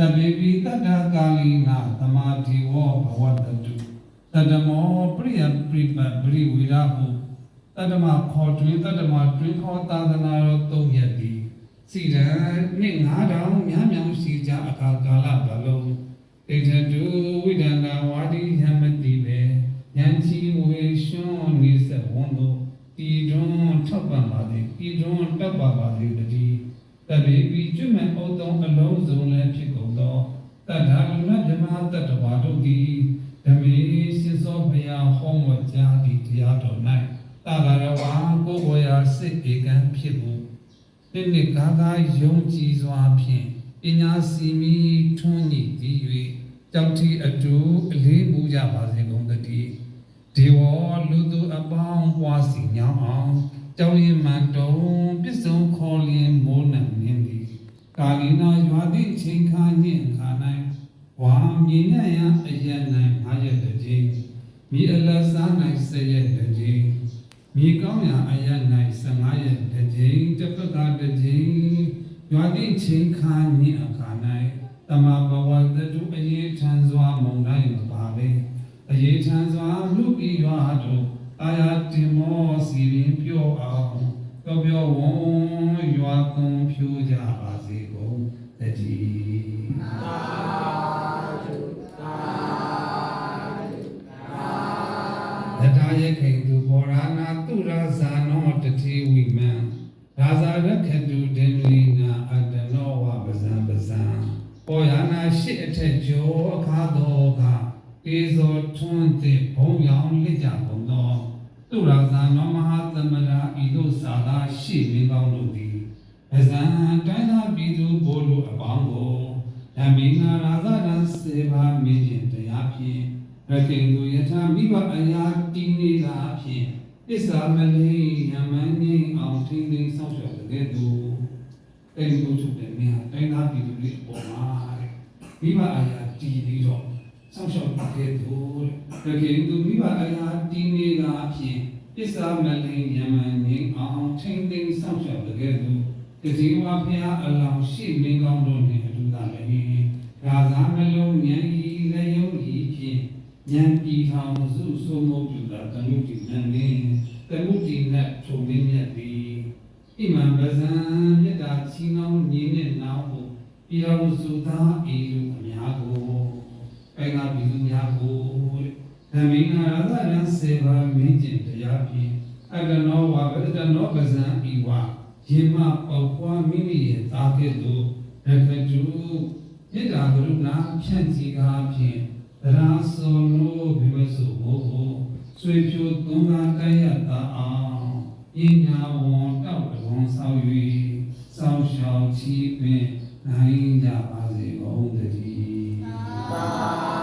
တဗေပိတတ္တကာလီနာသမာဓိဝဘဝတတုတတမောပရိယပရိပပရိဝိရဟုတတမခေါ်တွင်တတမတွင်ခေါ်သာသနာတော်သုံးရက်သည်စီရန်နှင့်ငါးတောင်များများရှိကြအခါကာလဘလုံးဣထတုဝိဒန္တဝါဒီယမတိပဲယံချီဝေရှွန်နိစ္စဝန္တောပြည်တွန်းထောက်ပံ့ပါသည်ပြည်တွန်းတပ်ပါပါသည်တည်း တပေပိကျွတ်မဲ့ဩသောအလုံးစုံလည်းဖြစ်ကုန်သောတတ္ထာလူနဗြဟ္မာတတ္တဝါတို့သည်ဓမေရှင်သောဘုရားဟောမကြားသည့်တရားတော်၌တာဂရဝါကိုယ်ဝရာစိတ်ဧကံဖြစ်ဖို့နိနိကာကာယုံကြည်စွာဖြင့်ပညာစီမီထွန်းညည်တည်၍ကြောင့်တီအတူအလေးမူကြပါစေကုန်သတည်းဒေဝလူသူအပေါင်းပွားစီညောင်းအောင်ကျောင်းရင်မန်တုံပစ္စုံခေါ်လင်မိုးနံမြင်းသည်ကာ လီနာရွာသည့်ချိန်ခါညင်ခါ၌ဝါမြင်ရရအယက်၌ငါရက်တစ်ချိန်မိအလစား၌ဆယ်ရက်တစ်ချိန်မိကောင်းရာအယက်၌15ရက်တစ်ချိန်တစ်ပတ်ကတစ်ချိန်ရွာသည့်ချိန်ခါညင်အခါ၌တမဘဝတတုအရေးထံစွာမုန်တိုင်းမပါလေအရေးထံစွာလူပြီးရွာတို့အာယတင်မောစီရင်ပြောအောင်ပြောပြောဝွန်ရွာကုံဖြိုးကြပါ စေကုန်တည်းတထာယခိတုဘောရနာတုရဇာနောတတိဝိမံရာဇာရခတုဒေလီနာအတ္တနောဝပဇံပဇံဘောရနာရှိအထက်ကျော်အခါတော်ကကေဇောထွန်းတဲ့ဘုံရောင်လက်ကြကုန်သောသူရဇာနောမဟာသမရာဤသို့သာသာရှိမင်းကောင်းတို့သည် အဇံတိုင်းသာပြည်သူဘိုလ်တို့အပေါင်းကိုဓမ္မိနာရာဇရစေဘာမင်းခြင်းတရားဖြင့်ရကိန်သူယထာမိဘအရာတည်နေတာဖြင့်ပစ္စာမလေးယမန်ငိအောင်ထိန်းသိမ်းဆောင်ရွက်တဲ့သူအဲ့ဒီကိုချုပ်တဲ့မြတ်တိုင်းသာပြည်သူတွေအပေါ်မှာတဲ့မိဘအရာတည်ပြီးတော့ဆောက်ရှောက်တဲ့သူတဲ့တကယ်သူမိဘအရာတည်နေတာအဖြစ်ပစ္စာမလင်ယမန်ငင်းအောင်ထိမ့်သိမ်းဆောက်ရှောက်တဲ့သူ တတိဝဖျားအလောင်းရှိမင်းကောင်းတို့နှင့်အတူသာလည်းရာဇာမလုံးဉာဏ်ဤလည်းယုံဤဖြင့်ဉာဏ်ပြည်ထောင်စုဆိုမပြုတာတမှုတည်ဉာဏ်နှင့်တမှုတည်နဲ့ထုံလင်းမြတ်သည်ဣမံပဇံမြတ်တာချီနှောင်းညီနဲ့နောင်ဟုပြည်တော်စုသားဤလူအများကိုအဲငါပြည်သူများကိုဓမ္မိနာရသရံစေဘာမင်းကျင်တရားဖြင့်အကနောဝဗဒနောပဇံဤဝ ယေမပေါပွားမိမိရဲ့သာကဲ့သို့ရခတုမေတ္တာကရုဏာဖြန့်စီကားဖြင့်သရာစောလိုဘိမဆုဘောဆွေဖြိုသုံးကားတိုက်ရတာအောင်ပညာဝန်တောက်တော်ဆောက်၍စောင်းရှောင်ချီးပင်နိုင်ကြပါစေကုန်သတည်း